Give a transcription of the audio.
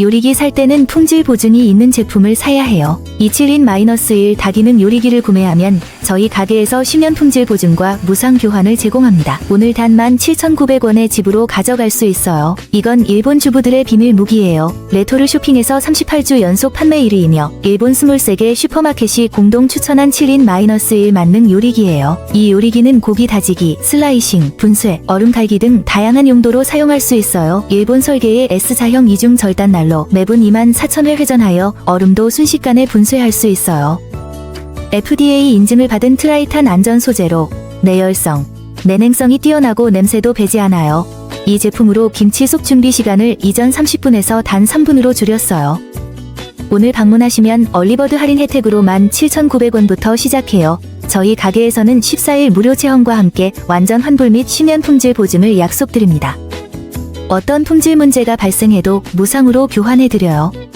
요리기 살 때는 품질 보증이 있는 제품을 사야 해요. 271-1 다기능 요리기를 구매하면 저희 가게에서 10년 품질 보증과 무상 교환을 제공합니다. 오늘 단 17,900원에 집으로 가져갈 수 있어요. 이건 일본 주부들의 비밀 무기예요. 레토르 쇼핑에서 38주 연속 판매 1위이며 일본 23개 슈퍼마켓이 공동 추천한 7인-1 만능 요리기예요. 이 요리기는 고기 다지기, 슬라이싱, 분쇄, 얼음 갈기 등 다양한 용도로 사용할 수 있어요. 일본 설계의 S자형 이중 절단 난로 매분 2만 4천회 회전하여 얼음도 순식간에 분쇄할 수 있어요. FDA 인증을 받은 트라이탄 안전 소재로 내열성, 내냉성이 뛰어나고 냄새도 배지 않아요. 이 제품으로 김치 속 준비 시간을 이전 30분에서 단 3분으로 줄였어요. 오늘 방문하시면 얼리버드 할인 혜택으로 17,900원부터 시작해요. 저희 가게에서는 14일 무료 체험과 함께 완전 환불 및 10년 품질 보증을 약속드립니다. 어떤 품질 문제가 발생해도 무상으로 교환해드려요.